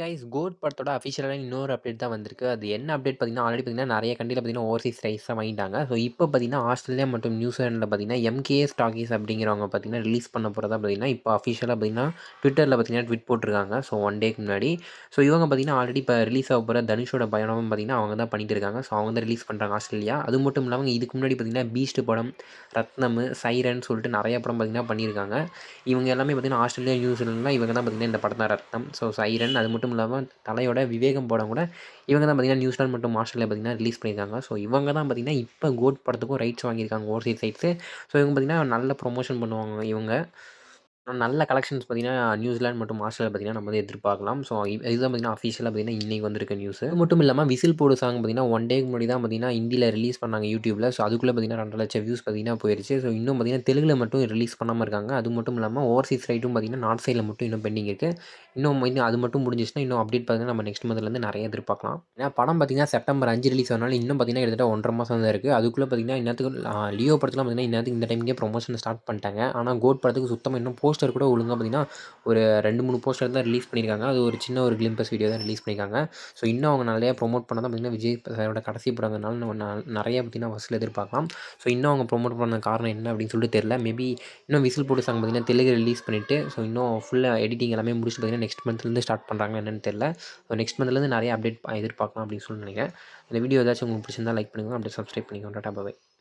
Guys code படத்தோட அஃபிஷியலாக இன்னொரு அப்டேட் தான் வந்திருக்கு. அது என்ன அப்டேட் பார்த்தீங்கன்னா, ஆல்ரெடி பார்த்தீங்கன்னா நிறைய கண்டியில் பார்த்தீங்கன்னா ஓவர்சீஸ் ரைஸ் தான் வாங்கிட்டாங்க. ஸோ இப்போ பார்த்தீங்கன்னா ஆஸ்திரேலியா மற்றும் நியூசிலாண்டில் பார்த்தீங்கன்னா எம்கேஎஸ் டாக்கீஸ் அப்படிங்கிறவங்க பார்த்தீங்கன்னா ரிலீஸ் பண்ண போகிறதா பார்த்தீங்கன்னா, இப்போ அஃபிஷியலாக பார்த்தீங்கன்னா ட்விட்டரில் பார்த்தீங்கன்னா ட்விட் போட்டிருக்காங்க. ஸோ ஒன் டேக்கு முன்னாடி. ஸோ இவங்க பார்த்தீங்கன்னா ஆல்ரெடி இப்போ ரிலீஸ் ஆக போகிற தனுஷோட பயணமும் பார்த்தீங்கன்னா அவங்க தான் பண்ணிட்டு இருக்காங்க. ஸோ அவங்க தான் ரிலீஸ் பண்ணுறாங்க ஆஸ்திரேலியா. அது மட்டும் இல்லாமல் இதுக்கு முன்னாடி பார்த்தீங்கன்னா பீஸ்ட் படம், ரத்னம், சைரன் சொல்லிட்டு நிறைய படம் பார்த்தீங்கன்னா பண்ணியிருக்காங்க. இவங்க எல்லாமே பார்த்தீங்கன்னா ஆஸ்திரேலியா, நியூசிலாண்ட்லாம் இவங்க தான் பார்த்தீங்கன்னா இந்த படம் தான் ரத்னம். ஸோ சைரன் அது மட்டும் இல்லாமல் தலையோட விவேகம் படம் கூட இவங்க தான் பார்த்தீங்கன்னா நியூசிலாந்து மற்றும் ஆஸ்திரேலியா பார்த்தீங்கன்னா ரிலீஸ் பண்ணியிருக்காங்க. ஸோ இவங்க தான் பார்த்தீங்கன்னா இப்போ கோட் படத்துக்கும் ரைட்ஸ் வாங்கியிருக்காங்க ஓவர்சீஸ் ரைட்ஸு. ஸோ இவங்க பார்த்தீங்கன்னா நல்ல ப்ரொமோஷன் பண்ணுவாங்க இவங்க. நல்ல கலெக்ஷன்ஸ் பார்த்தீங்கன்னா நியூசிலாந்து மற்றும் ஆஸ்திரேலியா பார்த்தீங்கன்னா நம்ம வந்து எதிர்பார்க்கலாம். ஸோ இதுதான் பார்த்தீங்கன்னா அஃபிஷியலாக பார்த்தீங்கன்னா இன்றைக்கி வந்திருக்க நியூஸு. மட்டும் இல்லாமல் விசில் போடு சாங் பார்த்தீங்கன்னா ஒன் டேக்கு முன்னாடி தான் பார்த்தீங்கன்னா இந்தியில் ரிலீஸ் பண்ணாங்க யூடியூப்பில் ஸோ அதுக்குள்ளே பார்த்தீங்கன்னா 2,00,000 வியூஸ் பார்த்தீங்கன்னா போயிருச்சு. ஸோ இன்னும் பார்த்தீங்கன்னா தெலுங்கில் மட்டும் ரிலீஸ் பண்ணாமல் இருக்காங்க. அது மட்டும் இல்லாமல் ஓவர்சீஸ் ரைட்டும் பார்த்தீங்கன்னா நார்த் சைடில் மட்டும் இன்னும் பெண்டிங் இருக்குது இன்னும் இன்னும் அது மட்டும் முடிஞ்சிச்சுன்னா இன்னும் அப்டேட் பார்த்தீங்கன்னா நம்ம நெக்ஸ்ட் மந்த்லேருந்து நிறைய எதிர்பார்க்கலாம். ஏன்னா படம் பார்த்தீங்கன்னா செப்டம்பர் அஞ்சு ரிலீஸ் ஆனாலும் இன்னும் பார்த்தீங்கன்னா கிட்டத்தட்ட ஒன்றரை மாதம் தான் இருக்குது அதுக்குள்ளே பார்த்தீங்கன்னா இந்நேரத்துக்கு லியோ படத்தில் பார்த்தீங்கன்னா இன்னத்துக்கு இந்த டைமுக்கே ப்ரொமோஷன் ஸ்டார்ட் பண்ணிட்டாங்க. ஆனால் கோட் படத்துக்கு சுத்தமாக இன்னும் போஸ்ட் போஸ்டர் கூட ஒழுங்காக பார்த்தீங்கன்னா ஒரு 2, 3 போஸ்டர் தான் ரிலீஸ் பண்ணியிருக்காங்க. அது ஒரு சின்ன ஒரு கிளிம்பஸ் வீடியோ தான் ரிலீஸ் பண்ணியிருக்காங்க. ஸோ இன்னும் அவங்க நிறையா ப்ரொமோட் பண்ணால் தான் பார்த்தீங்கன்னா விஜய் சாரோட கடைசி படங்கிறனால நம்ம நிறையா பார்த்தீங்கன்னா வசூல் எதிர்பார்க்கலாம். ஸோ இன்னும் அவங்க ப்ரொமோட் பண்ண காரணம் என்ன அப்படின்னு சொல்லிட்டு தெரியல. மேபி இன்னும் விசில் போட்டு சாங் பார்த்தீங்கன்னா தெலுங்கு ரிலீஸ் பண்ணிவிட்டு ஸோ இன்னும் ஃபுல்லாக எடிட்டிங் எல்லாமே முடிச்சுட்டு பார்த்தீங்கன்னா நெக்ஸ்ட் மந்த்லேருந்து ஸ்டார்ட் பண்ணுறாங்க என்னன்னு தெரியல. ஸோ நெக்ஸ்ட் மந்த்லேருந்து நிறைய அப்டேட் எதிர்பார்க்கலாம் அப்படின்னு சொல்லி நினைக்கிறேன். இந்த வீடியோ ஏதாச்சும் உங்களுக்கு பிடிச்சிருந்தா லைக் பண்ணுங்க. அப்படியே சப்ஸ்கிரைப் பண்ணிக்கோங்க. Tata bye bye.